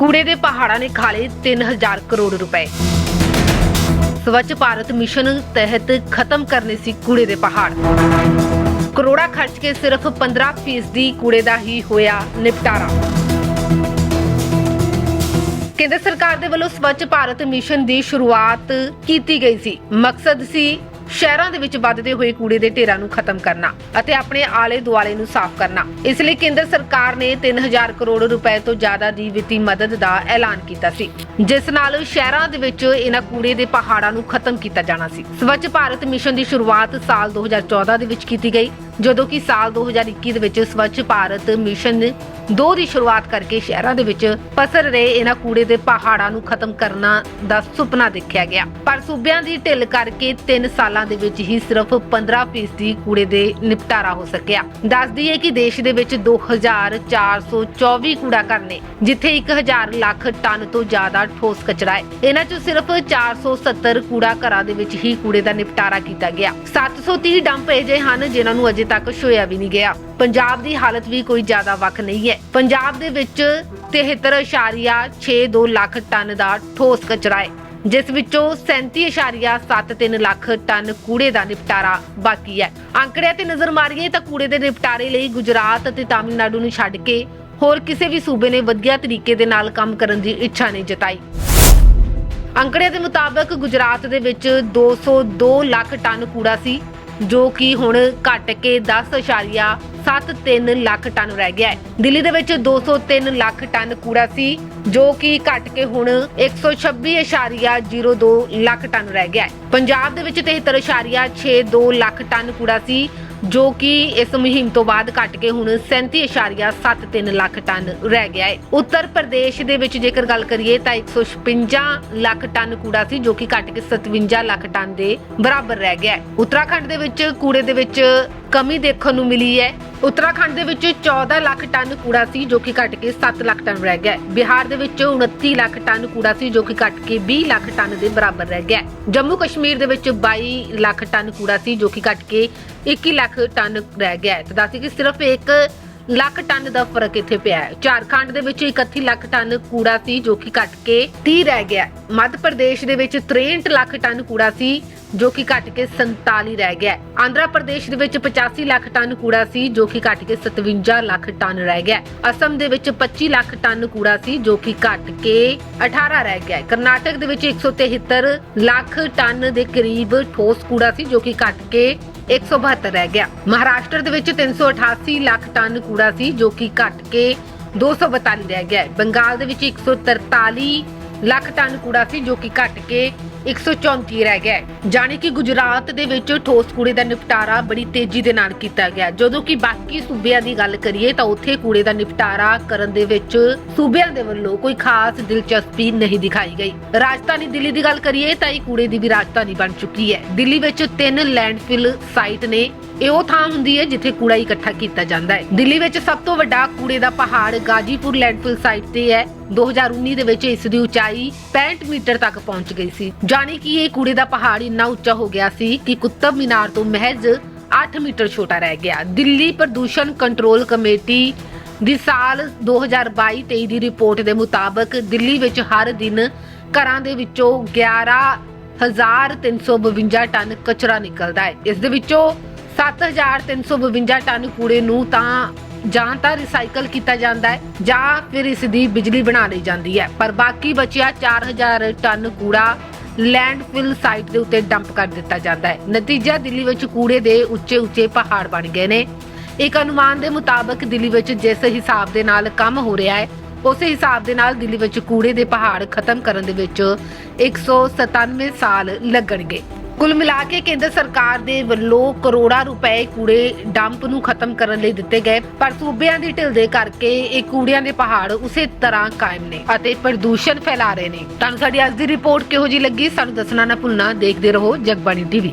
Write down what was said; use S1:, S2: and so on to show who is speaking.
S1: ਕੂੜੇ ਦੇ ਪਹਾੜਾਂ ਨੇ ਖਾਲੇ 3000 ਕਰੋੜ ਰੁਪਏ। ਸਵੱਛ ਭਾਰਤ ਮਿਸ਼ਨ ਤਹਿਤ ਖਤਮ ਕਰਨੇ ਸੀ ਕੂੜੇ ਦੇ ਪਹਾੜ। ਕਰੋੜਾ ਖਰਚ ਕੇ ਸਿਰਫ 15% ਦੀ ਕੂੜੇ ਦਾ ਹੀ ਹੋਇਆ ਨਿਪਟਾਰਾ। ਕੇਂਦਰ ਸਰਕਾਰ ਦੇ ਵੱਲੋਂ ਸਵੱਛ ਭਾਰਤ ਮਿਸ਼ਨ ਦੀ ਸ਼ੁਰੂਆਤ ਕੀਤੀ ਗਈ ਸੀ। ਮਕਸਦ ਸੀ ਸ਼ਹਿਰਾਂ ਦੇ ਵਿੱਚ ਵੱਧਦੇ ਹੋਏ ਕੂੜੇ ਦੇ ਢੇਰਾਂ ਨੂੰ ਖਤਮ ਕਰਨਾ ਅਤੇ ਆਪਣੇ ਆਲੇ ਦੁਆਲੇ ਨੂੰ ਸਾਫ਼ ਕਰਨਾ। ਇਸ ਲਈ ਕੇਂਦਰ ਸਰਕਾਰ ਨੇ 3000 ਕਰੋੜ ਰੁਪਏ ਤੋਂ ਜ਼ਿਆਦਾ ਦੀ ਵਿੱਤੀ ਮਦਦ ਦਾ ਐਲਾਨ ਕੀਤਾ ਸੀ, ਜਿਸ ਨਾਲ ਸ਼ਹਿਰਾਂ ਦੇ ਵਿੱਚ ਇਹਨਾਂ ਕੂੜੇ ਦੇ ਪਹਾੜਾਂ ਨੂੰ ਖਤਮ ਕੀਤਾ ਜਾਣਾ ਸੀ। ਸਵੱਛ ਭਾਰਤ ਮਿਸ਼ਨ ਦੀ ਸ਼ੁਰੂਆਤ ਸਾਲ 2014 ਦੇ ਵਿੱਚ ਕੀਤੀ ਗਈ। ਜਦੋਂ ਕਿ ਸਾਲ 2021 ਦੇ ਵਿੱਚ ਸਵੱਛ ਭਾਰਤ ਮਿਸ਼ਨ ਦੋ ਦੀ ਸ਼ੁਰੂਆਤ ਕਰਕੇ ਸ਼ਹਿਰਾਂ ਦੇ ਵਿੱਚ ਪਸਰ ਰਹੇ ਇਹਨਾਂ ਕੂੜੇ ਦੇ ਪਹਾੜਾਂ ਨੂੰ ਖਤਮ ਕਰਨਾ ਦਾ ਸੁਪਨਾ ਦੇਖਿਆ ਗਿਆ। ਪਰ ਸੂਬਿਆਂ ਦੀ ਢਿੱਲ ਕਰਕੇ 3 ਸਾਲਾਂ ਦੇ ਵਿੱਚ ਹੀ ਸਿਰਫ 15% ਕੂੜੇ ਦੇ ਨਿਪਟਾਰਾ ਹੋ ਸਕਿਆ। ਦੱਸਦੀ ਹੈ ਕਿ ਦੇਸ਼ ਦੇ ਵਿੱਚ 2424 ਕੂੜਾ ਘਰ ਨੇ, ਜਿੱਥੇ 1000 ਲੱਖ ਟਨ ਤੋਂ ਜ਼ਿਆਦਾ ਠੋਸ ਕਚਰਾ ਹੈ। ਇਹਨਾਂ ਚੋਂ ਸਿਰਫ 470 ਕੂੜਾ ਘਰਾਂ ਦੇ ਵਿੱਚ ਹੀ ਕੂੜੇ ਦਾ ਨਿਪਟਾਰਾ ਕੀਤਾ ਗਿਆ। 730 ਡੰਪ ਇਹੋ ਜਿਹੇ ਹਨ ਜਿਨ੍ਹਾਂ ਨੂੰ ਅਜੇ ਤੱਕ ਛੋਇਆ ਵੀ ਨਹੀਂ ਗਿਆ। ਪੰਜਾਬ ਦੀ ਹਾਲਤ ਵੀ ਕੋਈ ਜ਼ਿਆਦਾ ਵੱਖ ਨਹੀਂ ਹੈ। ਪੰਜਾਬ ਦੇ ਵਿੱਚ 73.62 ਲੱਖ ਟਨ ਦਾ ਠੋਸ ਕਚਰਾ ਹੈ, ਜਿਸ ਵਿੱਚੋਂ 37.73 ਲੱਖ ਟਨ ਕੂੜੇ ਦਾ ਨਿਪਟਾਰਾ ਬਾਕੀ ਹੈ। ਅੰਕੜਿਆਂ ਤੇ ਨਜ਼ਰ ਮਾਰੀਏ ਤਾਂ ਕੂੜੇ ਦੇ ਨਿਪਟਾਰੇ ਲਈ ਗੁਜਰਾਤ ਅਤੇ ਤਾਮਿਲਨਾਡੂ ਨੂੰ ਛੱਡ ਕੇ ਹੋਰ ਕਿਸੇ ਵੀ ਸੂਬੇ ਨੇ ਵਧੀਆ ਤਰੀਕੇ ਦੇ ਨਾਲ ਕੰਮ ਕਰਨ ਦੀ ਇੱਛਾ ਨਹੀਂ ਜਤਾਈ। ਅੰਕੜਿਆਂ ਦੇ ਮੁਤਾਬਕ ਗੁਜਰਾਤ ਦੇ ਵਿੱਚ 202 ਲੱਖ ਟਨ ਕੂੜਾ ਸੀ ਜੋ ਕਿ ਹੁਣ ਘਟ ਕੇ 10.73 ਲੱਖ ਟਨ ਰਹਿ ਗਿਆ ਹੈ। ਦਿੱਲੀ ਦੇ ਵਿੱਚ 203 ਲੱਖ ਟਨ ਕੂੜਾ ਸੀ, ਜੋ ਕਿ ਘਟ ਕੇ ਹੁਣ 126.02 ਲੱਖ ਟਨ ਰਹਿ ਗਿਆ ਹੈ। ਪੰਜਾਬ ਦੇ ਵਿੱਚ 73.62 ਲੱਖ ਟਨ ਕੂੜਾ ਸੀ ਜੋ ਕਿ ਇਸ ਮੁਹਿੰਮ ਤੋਂ ਬਾਅਦ ਘਟ ਕੇ ਹੁਣ 37.73 ਲੱਖ ਟਨ ਰਹਿ ਗਿਆ ਹੈ। ਉੱਤਰ ਪ੍ਰਦੇਸ਼ ਦੇ ਵਿੱਚ ਜੇਕਰ ਗੱਲ ਕਰੀਏ ਤਾਂ 156 ਲੱਖ ਟਨ ਕੂੜਾ ਸੀ, ਜੋ ਕਿ ਘਟ ਕੇ 57 ਲੱਖ ਟਨ ਦੇ ਬਰਾਬਰ ਰਹਿ ਗਿਆ ਹੈ। ਉੱਤਰਾਖੰਡ ਦੇ ਵਿੱਚ ਕੂੜੇ ਦੇ ਵਿੱਚ ਕਮੀ ਦੇਖਣ ਨੂੰ ਮਿਲੀ ਹੈ। ਉੱਤਰਾਖੰਡ ਦੇ ਵਿੱਚ 14 ਲੱਖ ਟਨ ਕੂੜਾ ਸੀ, ਜੋ ਕਿ ਘਟ ਕੇ 7 ਲੱਖ ਟਨ ਰਹਿ ਗਿਆ ਬਿਹਾਰ ਦੇ ਵਿੱਚ 29 ਲੱਖ ਟਨ ਕੂੜਾ ਸੀ, ਜੋ ਕਿ ਘਟ ਕੇ 20 ਲੱਖ ਟਨ ਦੇ ਬਰਾਬਰ ਰਹਿ ਗਿਆ ਜੰਮੂ ਕਸ਼ਮੀਰ ਦੇ ਵਿੱਚ 22 ਲੱਖ ਟਨ ਕੂੜਾ ਸੀ, ਜੋ ਕਿ ਘਟ ਕੇ 21 ਲੱਖ ਟਨ ਰਹਿ ਗਿਆ ਹੈ। ਤੇ ਦੱਸੀ ਕਿ ਸਿਰਫ ਇੱਕ ਲੱਖ ਟਨ ਦਾ ਫ਼ਰਕ ਇੱਥੇ ਪਿਆ ਹੈ। ਝਾਰਖੰਡ ਦੇ ਵਿੱਚ 31 ਲੱਖ ਟਨ ਕੂੜਾ ਸੀ ਜੋ ਕਿ ਘਟ ਕੇ 30 ਰਹਿ ਗਿਆ ਮੱਧ ਪ੍ਰਦੇਸ਼ ਦੇ ਵਿੱਚ 63 ਲੱਖ ਟਨ ਕੂੜਾ ਸੀ ਜੋ ਕਿ ਘਟ ਕੇ 47 ਰਹਿ ਗਿਆ ਆਂਧਰਾ ਪ੍ਰਦੇਸ਼ ਦੇ ਵਿੱਚ 85 ਲੱਖ ਟਨ ਕੂੜਾ ਸੀ ਜੋ ਕਿ ਘਟ ਕੇ 57 ਲੱਖ ਟਨ ਰਹਿ ਗਿਆ ਅਸਮ ਦੇ ਵਿੱਚ 25 ਲੱਖ ਟਨ ਕੂੜਾ ਸੀ ਜੋ ਕਿ ਘਟ ਕੇ 18 ਰਹਿ ਗਿਆ ਕਰਨਾਟਕ ਦੇ ਵਿੱਚ 173 ਲੱਖ ਟਨ ਦੇ ਕਰੀਬ ਠੋਸ ਕੂੜਾ ਸੀ ਜੋ ਕਿ ਘਟ ਕੇ 172 ਰਹਿ ਗਿਆ। ਮਹਾਰਾਸ਼ਟਰ ਦੇ ਵਿੱਚ 388 ਲੱਖ ਟਨ ਕੂੜਾ ਸੀ, ਜੋ ਕਿ ਘਟ ਕੇ 242 ਰਹਿ ਗਿਆ ਬੰਗਾਲ ਦੇ ਵਿੱਚ 143 ਲੱਖ ਟਨ ਕੂੜਾ ਸੀ ਜੋ ਕਿ ਘਟ ਕੇ 134 ਰਹਿ ਗਿਆ ਜਾਣੀ ਕਿ ਗੁਜਰਾਤ ਦੇ ਵਿੱਚ ਠੋਸ ਕੂੜੇ ਦਾ ਨਿਪਟਾਰਾ ਬੜੀ ਤੇਜ਼ੀ ਦੇ ਨਾਲ ਕੀਤਾ ਗਿਆ ਜਦੋਂ ਕਿ ਬਾਕੀ ਸੂਬਿਆਂ ਦੀ ਗੱਲ ਕਰੀਏ ਤਾਂ ਉੱਥੇ ਕੂੜੇ ਦਾ ਨਿਪਟਾਰਾ ਕਰਨ ਦੇ ਵਿੱਚ ਸੂਬਿਆਂ ਦੇ ਵੱਲੋਂ ਕੋਈ ਖਾਸ ਦਿਲਚਸਪੀ ਨਹੀਂ ਦਿਖਾਈ ਗਈ। ਰਾਜਧਾਨੀ ਦਿੱਲੀ ਦੀ ਗੱਲ ਕਰੀਏ ਤਾਂ ਇਹ ਕੂੜੇ ਦੀ ਵੀ ਰਾਜਧਾਨੀ ਬਣ ਚੁੱਕੀ ਹੈ। ਦਿੱਲੀ ਵਿੱਚ ਤਿੰਨ ਲੈਂਡਫਿਲ ਸਾਈਟ ਨੇ। ਇਹ ਉਹ ਥਾਂ ਹੁੰਦੀ ਹੈ ਜਿੱਥੇ ਕੂੜਾ ਇਕੱਠਾ ਕੀਤਾ ਜਾਂਦਾ ਹੈ। ਦਿੱਲੀ ਵਿੱਚ ਸਭ ਤੋਂ ਵੱਡਾ ਕੂੜੇ ਦਾ ਪਹਾੜ ਗਾਜੀਪੁਰ ਲੈਂਡਫਿਲ ਸਾਈਟ ਤੇ ਹੈ। 2019 ਦੇ ਵਿੱਚ ਇਸ ਦੀ ਉਚਾਈ 65 ਮੀਟਰ ਤੱਕ ਪਹੁੰਚ ਗਈ ਸੀ। ਜਾਣੀ ਕਿ ਇਹ ਕੂੜੇ ਦਾ ਪਹਾੜ ਇੰਨਾ ਉੱਚਾ ਹੋ ਗਿਆ ਸੀ ਕਿ ਕੁਤਬ ਮੀਨਾਰ ਤੋਂ ਮਹਿਜ਼ 8 ਮੀਟਰ ਛੋਟਾ ਰਹਿ ਗਿਆ। ਦਿੱਲੀ ਪ੍ਰਦੂਸ਼ਣ ਕੰਟਰੋਲ ਕਮੇਟੀ ਦੀ ਸਾਲ 2022-23 ਦੀ ਰਿਪੋਰਟ ਦੇ ਮੁਤਾਬਕ ਦਿੱਲੀ ਵਿੱਚ ਹਰ ਦਿਨ ਘਰਾਂ ਦੇ ਵਿੱਚੋਂ 11352 ਟਨ ਕਚਰਾ ਨਿਕਲਦਾ ਹੈ। ਇਸ ਦੇ ਵਿੱਚੋਂ 7352 ਟਨ ਕੂੜੇ ਨੂੰ ਤਾਂ ਜਾਂ ਤਾਂ ਰਿਸਾਈਕਲ ਕੀਤਾ ਜਾਂਦਾ ਹੈ, ਜਾਂ ਫਿਰ ਇਸ ਦੀ ਬਿਜਲੀ ਬਣਾ ਲਈ ਜਾਂਦੀ ਹੈ। ਪਰ ਬਾਕੀ ਬਚਿਆ 4000 ਟਨ ਕੂੜਾ ਲੈਂਡਫਿਲ ਸਾਈਟ ਦੇ ਉੱਤੇ ਡੰਪ ਕਰ ਦਿੱਤਾ ਜਾਂਦਾ ਹੈ। ਨਤੀਜਾ ਦਿੱਲੀ ਵਿੱਚ ਕੂੜੇ ਦੇ ਉੱਚੇ ਉੱਚੇ ਪਹਾੜ ਬਣ ਗਏ ਨੇ। ਇੱਕ ਅਨੁਮਾਨ ਦੇ ਮੁਤਾਬਕ ਦਿੱਲੀ ਵਿੱਚ ਜਿਸ ਹਿਸਾਬ ਦੇ ਨਾਲ ਕੰਮ ਹੋ ਰਿਹਾ ਹੈ, ਉਸੇ ਹਿਸਾਬ ਦੇ ਨਾਲ ਦਿੱਲੀ ਵਿੱਚ ਕੂੜੇ ਦੇ ਪਹਾੜ ਖਤਮ ਕਰਨ ਦੇ ਵਿੱਚ 197 ਸਾਲ ਲੱਗਣਗੇ। ਕੁੱਲ ਮਿਲਾ ਕੇ ਕੇਂਦਰ ਸਰਕਾਰ ਦੇ ਵੱਲੋਂ ਕਰੋੜਾਂ ਰੁਪਏ ਕੂੜੇ ਡੰਪ ਨੂੰ ਖਤਮ ਕਰਨ ਲਈ ਦਿੱਤੇ ਗਏ, ਪਰ ਸੂਬਿਆਂ ਦੀ ਢਿੱਲ ਦੇ ਕਰਕੇ ਇਹ ਕੂੜਿਆਂ ਦੇ ਪਹਾੜ ਉਸੇ ਤਰ੍ਹਾਂ ਕਾਇਮ ਨੇ ਅਤੇ ਪ੍ਰਦੂਸ਼ਣ ਫੈਲਾ ਰਹੇ ਨੇ। ਤੁਹਾਨੂੰ ਸਾਡੀ ਅੱਜ ਦੀ ਰਿਪੋਰਟ ਕਿਹੋ ਜੀ ਲੱਗੀ, ਸਾਨੂੰ ਦੱਸਣਾ ਨਾ ਭੁੱਲਣਾ, ਦੇਖਦੇ ਰਹੋ ਜਗਬਾਣੀ ਟੀਵੀ।